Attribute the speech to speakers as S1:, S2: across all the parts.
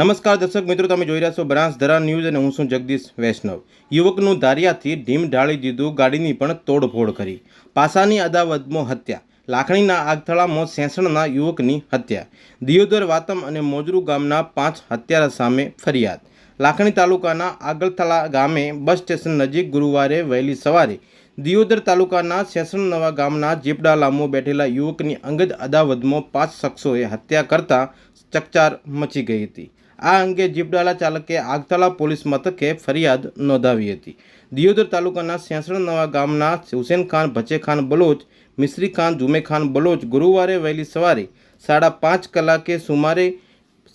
S1: નમસ્કાર દર્શક મિત્રો, તમે જોઈ રહ્યા છો બનાસધરા ન્યૂઝ અને હું છું જગદીશ વૈષ્ણવ. યુવકનું ધારિયાથી ઢીમ ઢાળી દીધું ગાડીની પણ તોડફોડ કરી. પાસાની અદાવતમાં હત્યા. લાખણીના આગથળામાં સેસણના યુવકની હત્યા. દિયોદર વાતમ અને મોજરૂ ગામના પાંચ હત્યારા સામે ફરિયાદ. લાખણી તાલુકાના આગળથળા ગામે બસ સ્ટેશન નજીક ગુરુવારે વહેલી સવારે દિયોદર તાલુકાના સેસણ નવા ગામના જીપડાલામો બેઠેલા યુવકની અંગત અદાવતમાં પાંચ શખ્સોએ હત્યા કરતા ચકચાર મચી ગઈ હતી. આ અંગે જીપડાલા ચાલકે આગથળા પોલીસ મથકે ફરિયાદ નોંધાવી હતી. દિયોદર તાલુકાના સેસણ નવા ગામના હુસેન ખાન ભચેખાન બલોચ મિશ્રી ખાન જુમેખાન બલોચ ગુરુવારે વહેલી સવારે સાડા પાંચ કલાકે સુમારે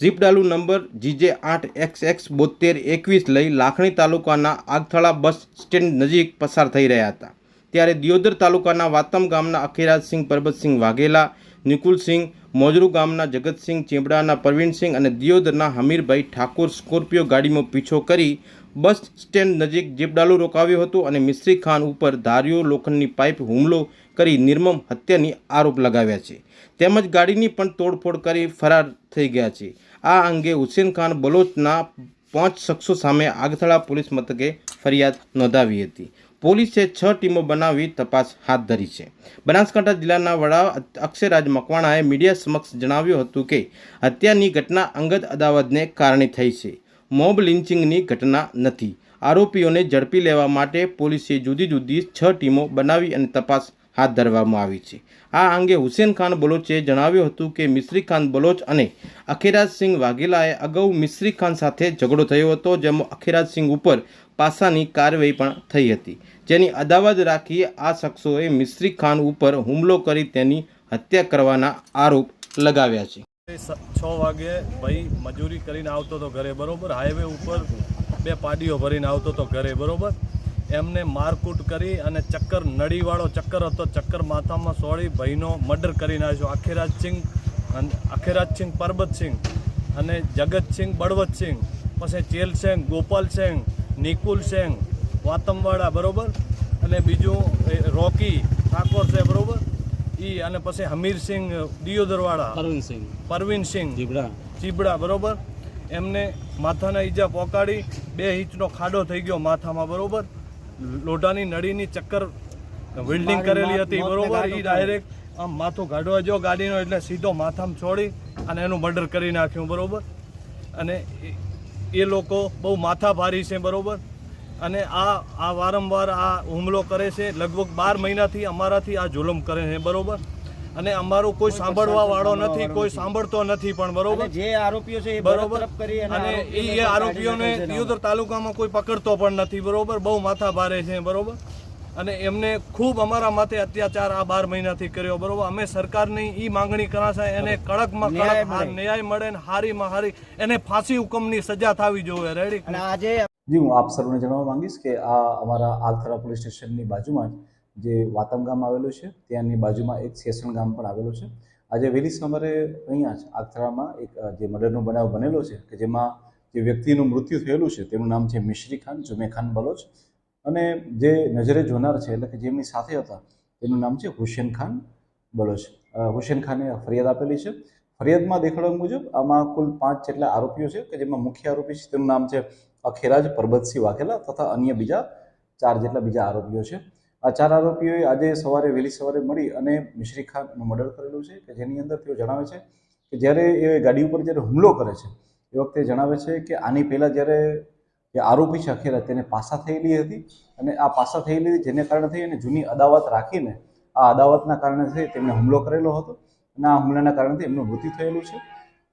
S1: જીપડાલુ નંબર જીજે આઠ એક્સ એક્સ બોતેર એકવીસ લઈ લાખણી તાલુકાના આગથળા બસ સ્ટેન્ડ નજીક પસાર થઈ રહ્યા હતા. ત્યારે દિયોદર તાલુકાના વાતમ ગામના અખિરાજસિંહ, પરબતસિંહ વાઘેલા, નિકુલસિંહ, મોજરૂ ગામના જગતસિંહ, ચીમડાના પ્રવીણસિંહ અને દિયોદરના હમીરભાઈ ઠાકોર સ્કોર્પિયો ગાડીમાં પીછો કરી બસ સ્ટેન્ડ નજીક જીપડાલુ રોકાવ્યો હતો અને મિશ્રી ખાન ઉપર ધારીઓ લોખંડની પાઇપ હુમલો કરી નિર્મમ હત્યાની આરોપ લગાવ્યા છે. તેમજ ગાડીની પણ તોડફોડ કરી ફરાર થઈ ગયા છે. આ અંગે હુસેન ખાન બલોચના પાંચ શખ્સો સામે આગથળા પોલીસ મથકે ફરિયાદ નોંધાવી હતી. પોલીસે છ ટીમો બનાવી તપાસ હાથ ધરી છે. બનાસકાંઠા જિલ્લાના વડા અક્ષયરાજ મકવાણાએ મીડિયા સમક્ષ જણાવ્યું હતું કે, હત્યાની ઘટના અંગત અદાવતને કારણે થઈ છે. મોબ લિન્ચિંગની ઘટના નથી. આરોપીઓને ઝડપી લેવા માટે પોલીસે જુદી જુદી છ ટીમો બનાવી અને તપાસ હાથ ધરવામાં આવી છે. આ અંગે હુસેન ખાન બલોચે જણાવ્યું હતું કે મિશ્રી ખાન બલોચ અને અખિરાજસિંહ વાઘેલાએ અગાઉ મિશ્રી ખાન સાથે ઝઘડો થયો હતો, જેમાં અખિરાજસિંહ ઉપર પાસાની કાર્યવાહી પણ થઈ હતી. જેની અદાવત રાખી આ શખ્સોએ મિશ્રી ખાન ઉપર હુમલો કરી તેની હત્યા કરવાના આરોપ લગાવ્યા છે.
S2: છ વાગે ભાઈ મજૂરી કરીને આવતો હતો ઘરે, બરોબર? હાઈવે ઉપર બે પાડીઓ ભરીને આવતો હતો ઘરે, બરોબર? એમને મારકૂટ કરી અને ચક્કર નળીવાળો ચક્કર હતો. ચક્કર માથામાં સોળી ભાઈનો મર્ડર કરી નાખ્યો. અખેરાજસિંહ અને અખેરાજસિંહ પરબતસિંહ અને જગતસિંહ બળવતસિંહ પછી ચેલસિંહ ગોપાલસિંહ નિકુલસિંહ વાતમવાડા બરોબર? અને બીજું રોકી ઠાકોર છે બરાબર? એ અને પછી હમીરસિંહ દિયોદરવાળા
S3: અરવિંદસિંહ
S2: પરવીનસિંહ
S3: જીબડા
S2: ચીબડા બરોબર? એમને માથાના ઈજા પોકાડી બે ઇંચનો ખાડો થઈ ગયો માથામાં બરોબર? લોઢાની નળીની ચક્કર વેલ્ડિંગ કરેલી હતી બરોબર? એ ડાયરેક્ટ આમ માથું કાઢવા જો ગાડીનો એટલે સીધો માથામાં છોડી અને એનું મર્ડર કરી નાખ્યું બરોબર? અને એ- એ લોકો બહુ માથા ભારી છે બરોબર? અને આ આ વારંવાર આ હુમલો કરે છે. લગભગ બાર મહિનાથી અમારાથી આ જુલમ કરે છે બરોબર? અને અમારું કોઈ સાંભળવા વાળો નથી કોઈ સાંભળતો નથી પણ બરોબર?
S4: જે આરોપીઓ છે એ
S2: બરોબર?
S4: કરી અને
S2: એ આરોપીઓને દિયોદર તાલુકામાં કોઈ પકડતો પણ નથી બરોબર? બહુ માથા ભારે છે બરોબર? અને એમને ખૂબ અમારા માથે અત્યાચાર આ બાર મહિનાથી કર્યો બરોબર? અમે સરકારની ઈ માંગણી કરાશે એને કડકમાં કડક ન્યાય મળે ને હારીમાં હારી એને ફાંસી હુકમની સજા થવી જોઈએ રેડી?
S4: આજે
S5: જી હું આપ સર્વને જણાવવા માંગીશ કે આ અમારા આલથરા પોલીસ સ્ટેશનની બાજુમાં જ જે વાતમ ગામ આવેલું છે, ત્યાંની બાજુમાં એક સેસણ ગામ પણ આવેલું છે. આજે વહેલી સવારે અહીંયા જ આથરામાં એક જે મર્ડરનો બનાવ બનેલો છે કે જેમાં જે વ્યક્તિનું મૃત્યુ થયેલું છે, તેનું નામ છે મિશ્રી ખાન જુમે ખાન બલોચ. અને જે નજરે જોનાર છે, એટલે કે જેમની સાથે હતા, તેનું નામ છે હુસેન ખાન બલોચ. હુસેન ખાને ફરિયાદ આપેલી છે. ફરિયાદમાં દેખાડવા મુજબ આમાં કુલ પાંચ જેટલા આરોપીઓ છે, કે જેમાં મુખ્ય આરોપી છે, તેનું નામ છે અખેરાજ પરબતસિંહ વાઘેલા તથા અન્ય બીજા ચાર જેટલા બીજા આરોપીઓ છે. આ ચાર આરોપીઓએ આજે સવારે, વહેલી સવારે મળી અને મિશ્રી ખાનનું મર્ડર કરેલું છે કે જેની અંદર તેઓ જણાવે છે કે જ્યારે એ ગાડી ઉપર જ્યારે હુમલો કરે છે, એ વખતે જણાવે છે કે આની પહેલાં જ્યારે જે આરોપી છે અખેરા, તેને પાસા થયેલી હતી અને આ પાસા થયેલી હતી જેને કારણે થઈ અને જૂની અદાવત રાખીને આ અદાવતના કારણે થઈ તેમને હુમલો કરેલો હતો અને આ હુમલાના કારણથી એમનું મૃત્યુ થયેલું છે.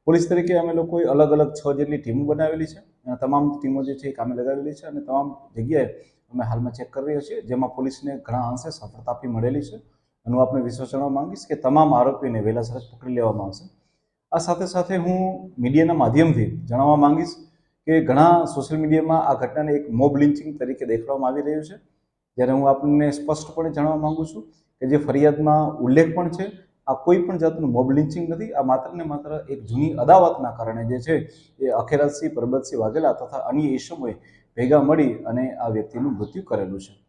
S5: પોલીસ તરીકે અમે લોકોએ અલગ અલગ છ જેટલી ટીમો બનાવેલી છે. અને તમામ ટીમો જે છે એ કામે લગાવેલી છે અને તમામ જગ્યાએ અમે હાલમાં ચેક કરી રહ્યા છીએ, જેમાં પોલીસને ઘણા અંશે સફળતા આપી મળેલી છે. અને હું આપને વિશ્વાસ જણાવવા માંગીશ કે તમામ આરોપીને વહેલાસર જ પકડી લેવામાં આવશે. આ સાથે સાથે હું મીડિયાના માધ્યમથી જણાવવા માંગીશ કે ઘણા સોશિયલ મીડિયામાં આ ઘટનાને એક મોબ લિન્ચિંગ તરીકે દેખાડવામાં આવી રહ્યું છે. જ્યારે હું આપને સ્પષ્ટપણે જણાવવા માંગુ છું કે જે ફરિયાદમાં ઉલ્લેખ પણ છે આ કોઈ પણ જાતનું મોબ લિન્ચિંગ નથી. આ માત્ર ને માત્ર એક જૂની અદાવતના કારણે જે છે, એ અખેરાજસિંહ, પરબતસિંહ વાઘેલા તથા અન્ય ઈસમોએ ભેગા મળી અને આ વ્યક્તિનું મૃત્યુ કરેલું છે.